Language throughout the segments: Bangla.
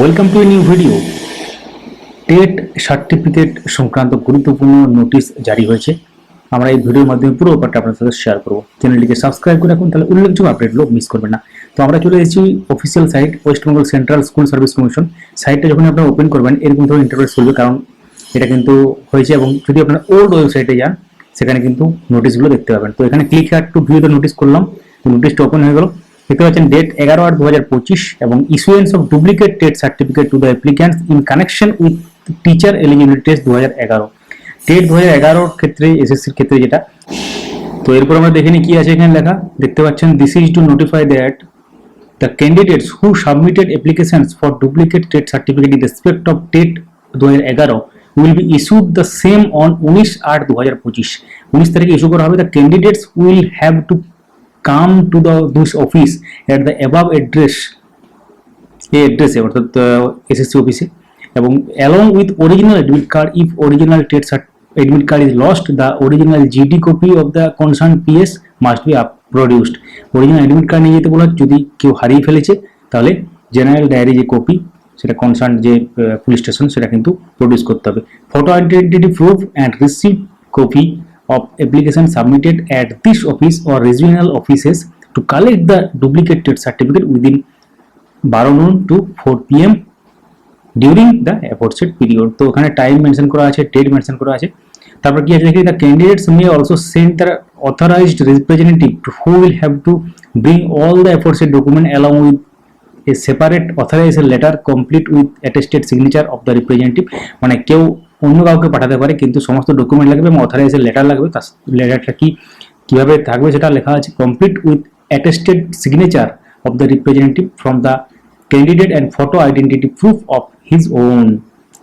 Welcome to a new video TET certificate সংক্রান্ত গুরুত্বপূর্ণ নোটিশ জারি হয়েছে। আমরা এই ভিডিওর মাধ্যমে পুরো ব্যাপারটা আপনার সাথে শেয়ার করব। চ্যানেলটিকে সাবস্ক্রাইব করে রাখুন, তাহলে উল্লেখযোগ্য আপডেটগুলো মিস করবেন না। তো আমরা চলে এসেছি official site West Bengal central school service commission সাইটটা যখন আপনারা ওপেন করবেন, এরকম ধরনের ইন্টারফেস চলবে কারণ এটা কিন্তু হয়েছে এবং যদি আপনার ওল্ড ওয়েবসাইটে যান, সেখানে কিন্তু নোটিশগুলো দেখতে পাবেন। তো এখানে click had to view notice করলাম নোটিশটা ওপেন হয়ে গেল। দেখতে পাচ্ছেন ডেট এগারো আট দু হাজার পঁচিশ এবং issuance of duplicate TET certificate to the applicants in connection with teacher eligibility test দু হাজার এগারো। টেট দু হাজার এগারোর ক্ষেত্রে এসএসসির ক্ষেত্রে যেটা, তো এরপর আমরা দেখে নিই কি আছে এখানে লেখা। দেখতে পাচ্ছেন this is to notify that the candidates who submitted applications for duplicate TET certificate of respect of TET 2011 will be issued the same on 19 আট 2025 19 তারিখে ইস্যু করা হবে, the candidates will have to come to the this office at the above address এই অ্যাড্রেসে অর্থাৎ এসএসসি অফিসে এবং along with original admit card if original trade cert admit card is lost the original GD copy of the concern P S must be up produced original admit card নিয়ে যেতে বলা যদি কেউ হারিয়ে ফেলেছে, তাহলে জেনারেল ডায়েরি যে কপি সেটা কনসার্ন যে পুলিশ স্টেশন সেটা কিন্তু প্রডিউস করতে হবে। Photo identity proof and receive copy of application submitted at this office or regional offices to collect the duplicated certificate within 12 noon to 4 pm during the aforesaid period তো ওখানে টাইম মেনশন করা আছে ডেট মেনশন করা আছে। তারপর কি আছে দেখি the candidates may also send the authorised representative who will have to bring all the aforesaid document along with a separate authorisation letter complete with attested signature of the representative মানে কেউ অন্য কাউকে পাঠাতে পারে কিন্তু সমস্ত ডকুমেন্ট লাগবে এবং অথরাইজেশন লেটার লাগবে। তার লেটারটা কি কীভাবে থাকবে সেটা লেখা আছে। Complete with attested signature of the representative from the candidate and photo identity proof of his own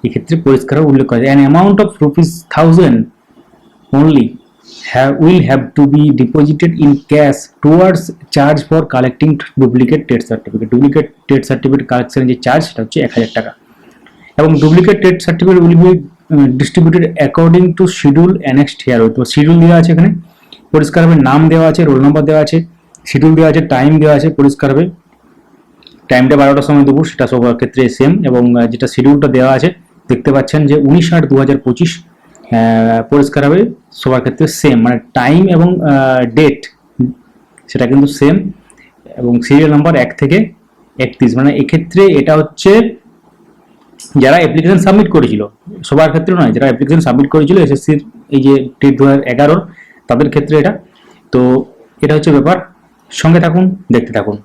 এক্ষেত্রে পরিষ্কার উল্লেখ করা যায়। An amount of rupees thousand only have, will have to be deposited in cash towards charge for collecting duplicate TET certificate duplicate TET certificate collection যে চার্জ সেটা হচ্ছে এক হাজার টাকা। এবং duplicate TET certificate will be distributed according to schedule annexed here তো শিডিউল দেওয়া আছে এখানে। পরিষ্কারভাবে নাম দেওয়া আছে রোল নাম্বার দেওয়া আছে শিডিউল দেওয়া আছে টাইম দেওয়া আছে পরিষ্কারভাবে টাইমটা বারোটার সময় দেবো সেটা সবার ক্ষেত্রে সেম এবং যেটা শিডিউলটা দেওয়া আছে, দেখতে পাচ্ছেন যে উনিশ আট দু হাজার পঁচিশ পরিষ্কারভাবে সবার ক্ষেত্রে সেম মানে টাইম এবং ডেট সেটা কিন্তু সেম এবং সিরিয়াল নাম্বার এক থেকে একত্রিশ মানে এক্ষেত্রে এটা হচ্ছে যারা অ্যাপ্লিকেশন সাবমিট করেছিল, সবার ক্ষেত্রে নয়, যারা অ্যাপ্লিকেশন সাবমিট করেছিল এসএসসির এই যে টেট দু হাজার তাদের ক্ষেত্রে এটা। তো এটা হচ্ছে ব্যাপার। সঙ্গে থাকুন, দেখতে থাকুন।